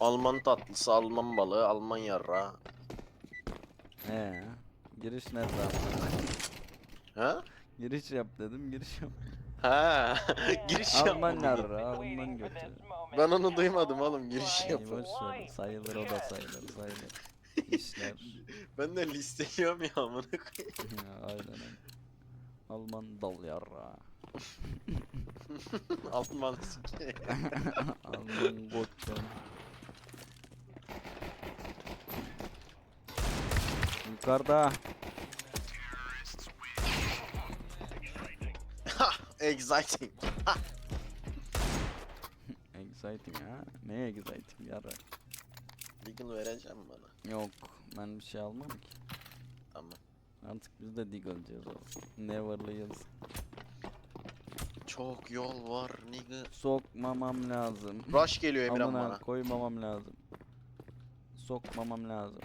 Alman tatlısı, Alman balığı, Alman yarrağı. Ee, giriş nerede? Ha? Giriş yap dedim, giriş yap. Ha, giriş Alman yapmadım. yarra, Alman götü. Ben onu duymadım oğlum giriş yap. boş sayılır o da sayılır, sayılır. İşler. Ben de listeliyorum ya amına koyayım. Ya, Aynen. Alman dal yarra. Alman siki. Alman götü. Yukarıda. Exciting. Exciting ha. Ne exciting yarra? Deagle vereceğim bana. Yok, ben bir şey almam ki. Tamam. Artık biz de Deagle'cıyız oğlum. Never'lıyız. Çok yol var nigga. Sokmamam lazım. Rush geliyor Amına bana. koymamam lazım. Sokmamam lazım.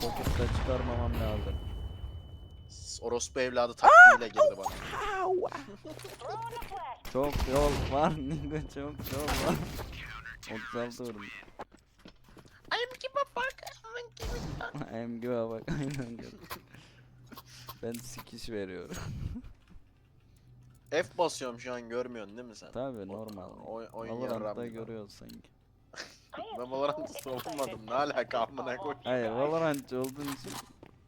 Sokup da çıkarmamam lazım. Orospu evladı taktiğiyle girdi bana. Çok yol var nigga çok yol var. 36 vurdum. I'm give a fuck. I'm give a fuck. Aynen gibi. Ben sikiş veriyorum. F basıyorum şu an görmüyorsun değil mi sen? Tabi normal. Oy- oyun Valorant'ta görüyoruz sanki. Ben Valorant'ı savunmadım. Ne alaka amına koy. Hayır Valorant'cı olduğun için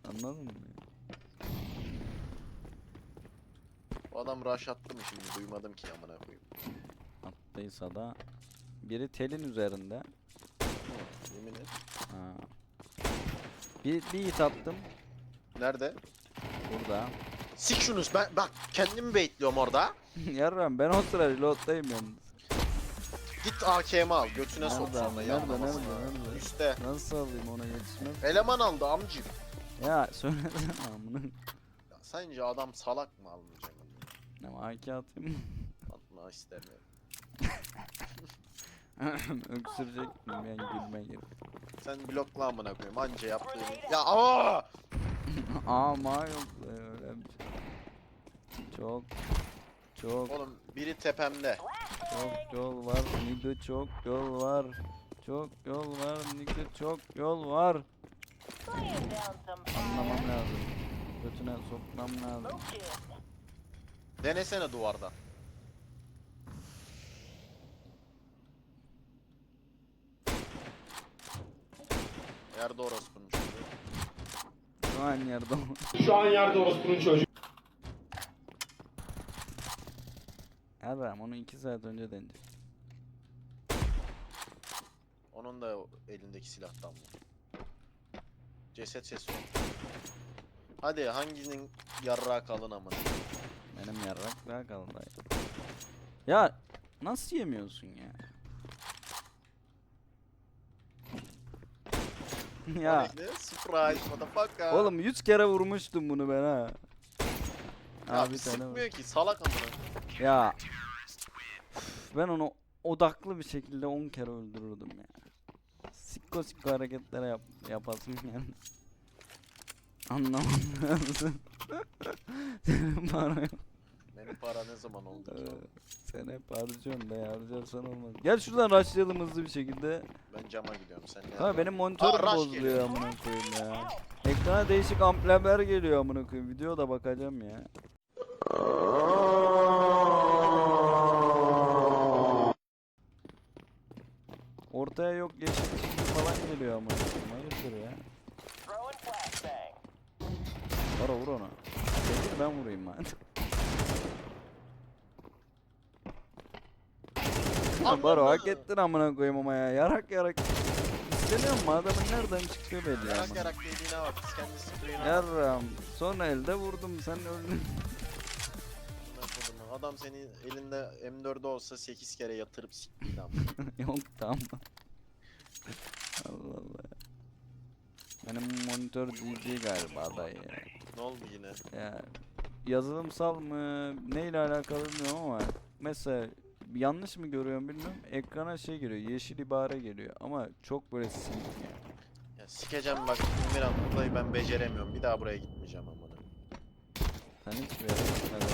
anladın mı? O adam rush attı mı şimdi duymadım ki amına koyayım. Attıysa da biri telin üzerinde. Hı, Yemin et. Ha. Bir, bir hit attım Nerede? burada. Sik şunuz ben bak kendimi baitliyorum orada. Yarram ben o sıra reloaddayım yalnız. Git AKM al götüne sok Nerede sonra abi, nerede, yanlamasın. nerede, nerede? Üste. Nasıl alayım ona yetişmem? Eleman aldı amcım. Ya söylesene amına. Ya sence adam salak mı almayacak onu? Ama AK atayım. Atma istemiyorum. Öksürecek miyim yani gülme gibi. Sen blokla amına koyayım anca yaptığını. Ya aa! Ama yok öyle bir şey. Çok çok Oğlum biri tepemde. Çok yol var nigga çok yol var. Çok yol var nigga çok yol var. Anlamam lazım. Götüne sokmam lazım. Denesene duvardan. Yerde orospunun çocuğu. Şu an yerde. Şu an yerde orospunun çocuğu. Yarram onu 2 saat önce deneyecek. Onun da elindeki silahtan bu. Ceset sesi. Hadi hanginin yarrağı kalın amına. Benim yarrak daha kalın dayı. Ya nasıl yemiyorsun ya? ya? Surprise motherfucker. oğlum 100 kere vurmuştum bunu ben ha. Abi vur. sıkmıyor ki salak amına. Ya üf, ben onu odaklı bir şekilde 10 kere öldürürdüm ya. Sikko sikko hareketlere yap yapasım yani. Anlamam lazım. Senin para yok. Benim para ne zaman oldu Ee, ki? Sen hep harcıyorsun be harcarsan olmaz. Gel şuradan rushlayalım hızlı bir şekilde. Ben cama gidiyorum sen ne Ha benim monitörüm rush bozuluyor geliyor. amına koyayım ya. Ekrana değişik ampliler geliyor amına koyayım. Videoda bakacağım ya. Ortaya yok yeşil falan geliyor koyayım. Hayırdır ya. Vur vur ona. Çekil ben vurayım hadi. Ya Baro hak Anladım. ettin amına koyayım ama ya. Yarak yarak. İstemiyorum mu adamın nereden çıktığı belli ya. Yarak yarak dediğine bak kız kendi spreyine bak. Yarram. Son elde vurdum sen öldün. Adam seni elinde M4'ü olsa 8 kere yatırıp sikti ama. Yok tamam. Allah Allah. Benim monitör DG galiba dayı ya. ne oldu yine? ya. Yazılımsal mı neyle alakalı bilmiyorum ama mesela yanlış mı görüyorum bilmiyorum ekrana şey geliyor yeşil ibare geliyor ama çok böyle silik ya. Ya sikeceğim bak Emirhan buradayı ben beceremiyorum. Bir daha buraya gitmeyeceğim amına. Sen hiç bir yere gitmedin.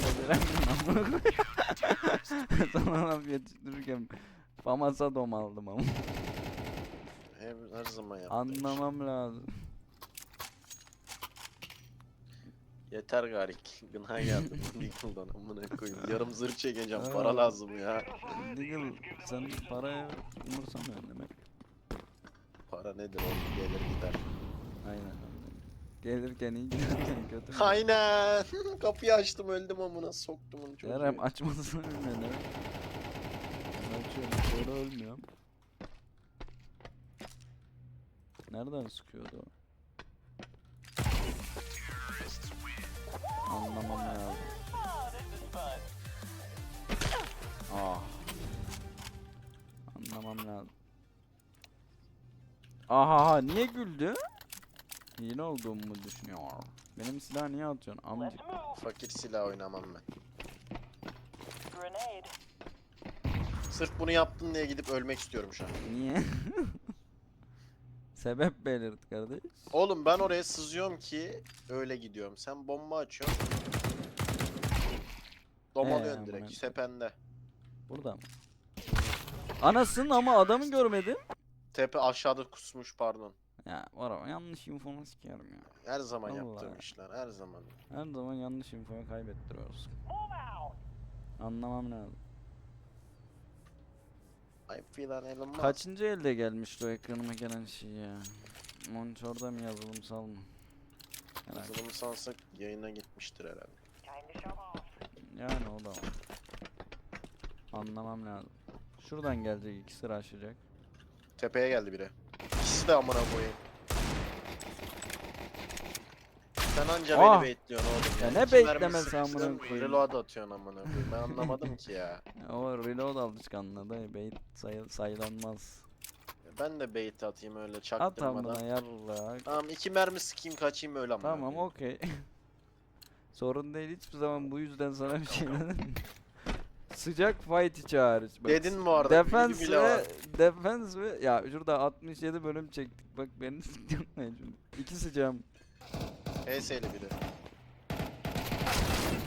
Beceremiyorsun amına koyayım. Sana laf yetiştirirken Famasa dom aldım ama. Her, her zaman yaptığım iş. Anlamam lazım. Yeter garik. Gına geldi. Deagle'dan amına koyayım. Yarım zırh çekeceğim. Para lazım ya. Diggle sen parayı umursamıyorsun demek. Para nedir oğlum? Gelir gider. Aynen. Gelirken iyi giderken kötü. Aynen. Kapıyı açtım öldüm amına soktum onu çocuğu. Kerem açmasını bilmiyor açıyorum sonra ölmüyorum. Nereden sıkıyordu? Anlamam lazım. Ah. Anlamam lazım. Aha niye güldü? Yine olduğumu düşünüyor. Benim silahı niye atıyorsun amcık? Fakir silah oynamam ben. Sırf bunu yaptın diye gidip ölmek istiyorum şu an. Niye? Sebep belirt kardeş. Oğlum ben oraya sızıyorum ki öyle gidiyorum. Sen bomba açıyorsun. Domalıyorsun Ee, direkt. amına Sepende. Burada mı? Anasın ama adamı görmedim. Tepe aşağıda kusmuş pardon. Ya var ama yanlış infonu sikerim ya. Her zaman yaptığım Vallahi. işler. Her zaman. Her zaman yanlış infoyu out. Anlamam lazım. I feel an Elon Musk. Kaçıncı elde gelmişti o ekranıma gelen şey ya? Monitörde mi yazılımsal mı? Herhalde. Yazılımı yayına gitmiştir herhalde. Yani o da var. Anlamam lazım. Şuradan gelecek iki sıra aşacak. Tepeye geldi biri. İkisi de amına koyayım. Sen anca Ah! beni baitliyorsun oğlum ya. Ya ne baitlemesi amına koyayım? Reload atıyorsun amına koyayım. Ben anlamadım ki ya. O reload alışkanlığı da bait sayı sayılanmaz. Ben de bait atayım öyle At çaktırmadan. amına yarra. Tamam iki mermi sıkayım kaçayım öyle amına Tamam koyayım. okey. Sorun değil hiçbir zaman bu yüzden sana bir şey dedim. Sıcak fight içi hariç. Bak, Dedin mi orada? Biri Defense bile var. ve defense ve ya şurada 67 bölüm çektik. Bak beni şimdi. İki sıcağım. HS'li biri.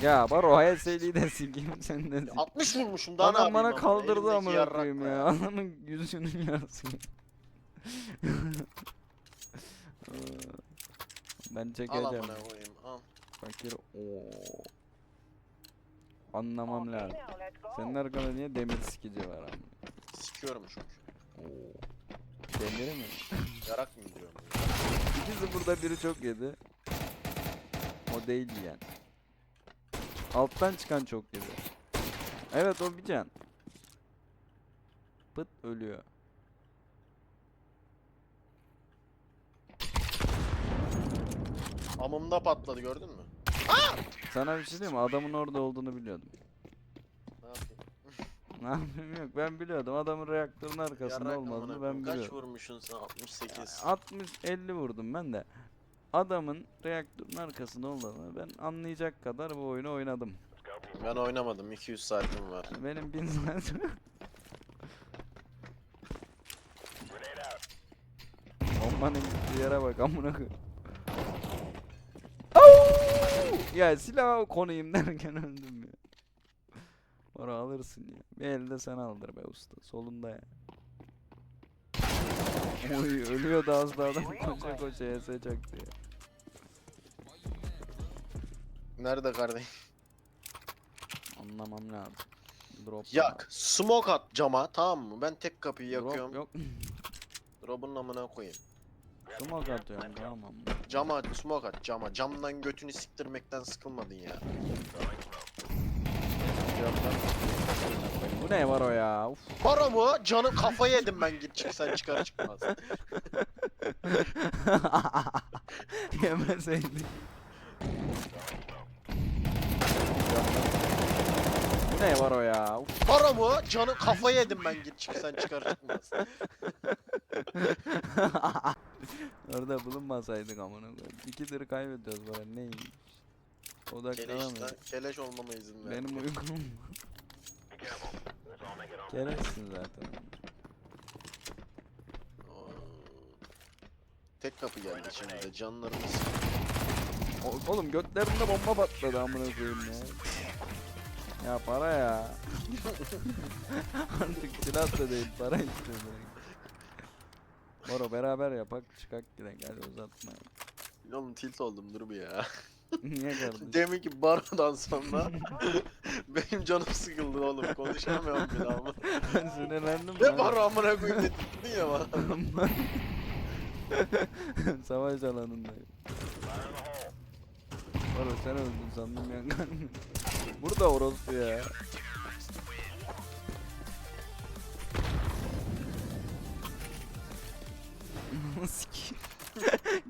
Ya baro HS'liyi de sikeyim sen de sik. 60 vurmuşum daha ne Adam yapayım bana amına? kaldırdı Elimdeki amına yarrak koyayım var. ya. Adamın yüzünün yarısı. ben Al çekeceğim. amına koyayım al. Fakir ooo. Anlamam Okay, lazım. Senin arkanda niye demir sikici var ama? Sikiyorum çünkü. Oo. Demiri mi? Yarak mı diyorum? İkisi burada biri çok yedi. O değil yani. Alttan çıkan çok yedi. Evet o bir can. Pıt ölüyor. Amımda patladı gördün mü? Sana bir şey diyeyim mi? Adamın orada olduğunu biliyordum. Ne yapayım? Ne yapayım yok ben biliyordum adamın reaktörün arkasında Yarrak amına olmadığını ben koyayım. Kaç biliyordum. vurmuşsun sen? 68. 60 50 vurdum ben de. Adamın reaktörün arkasında olduğunu ben anlayacak kadar bu oyunu oynadım. Ben oynamadım. 200 saatim var. Benim bin saat. Bombanın gittiği yere bak amına! Ya silah konayım derken öldüm ya. Para alırsın ya. Bir elde sen aldır be usta. Solunda ya. Oy ölüyordu az daha adam koşa koşa ES çaktı ya. Nerede kardeşim? Anlamam lazım. Drop Yak. Smoke at cama tamam mı? Ben tek kapıyı Drop yakıyorum. yok. Drop'un amına koyayım. Smoke atıyorum tamam? Cama at, smoke at cama. Camdan götünü siktirmekten sıkılmadın ya. Bu ne var o ya? Uf. Para mı? Canım kafayı yedim ben git çık sen çıkar çıkmaz. Yemeseydik. Ne var o ya? Para mı? Canım kafayı yedim ben git çık sen çıkar çıkmaz. Orada bulunmasaydık amına koyayım. İkidir kaybediyoruz bana neymiş? Keleş, Odaklanamıyorum. keleş olmama izin ver. Benim uykum. Kereçsin zaten. Oo. Tek kapı geldi şimdi de canlarımız. O- Oğlum götlerinde bomba patladı amına koyayım ya. Ya para ya. Artık silah da değil para istiyorum. Moro beraber yapak çıkak gidelim hadi uzatma. Oğlum tilt oldum dur bir ya. Niye kardeşim? Demin ki barodan sonra benim canım sıkıldı oğlum. Konuşamıyorum bile ama. Ben sinirlendim Ne baro amına koyayım dedin ya bana. Savaş alanındayım. Moro sen öldün sandım yangan. Burada orospu ya.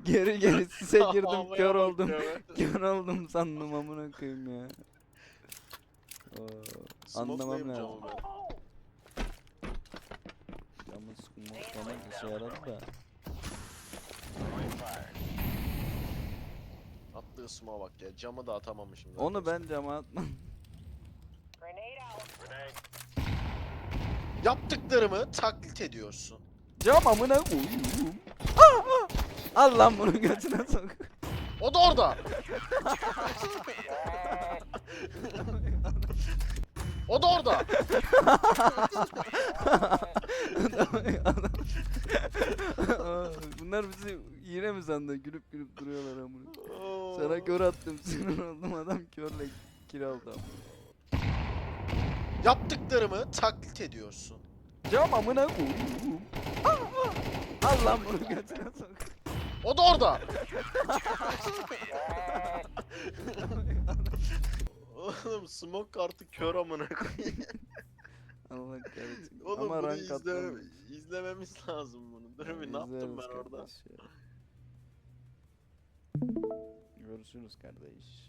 Geri geri size girdim kör oldum. Kör oldum sandım amına koyayım ya. Oo, anlamam lazım. camı. Camı smoklamak işe yaradı da. Attığı smoke'a bak ya. Camı da atamamışım. Onu ben cama atmam. Yaptıklarımı taklit ediyorsun. Cam amına koyayım. Al lan bunu götüne sok. O da orada. o da orada. Bunlar bizi yine mi sandı? Gülüp gülüp duruyorlar amına. Sana kör attım sinir oldum adam körle kill aldı ama. Yaptıklarımı taklit ediyorsun. Cam amına koyayım. Al lan bunu götüne sok. O da orada. Oğlum smoke kartı kör amına koyayım. Allah kahretsin. Oğlum Ama bunu rank atlamış. izlememiz lazım bunu. Dur bir ne yaptım İzleriz ben orada? kardeş ya. Görüşürüz kardeş.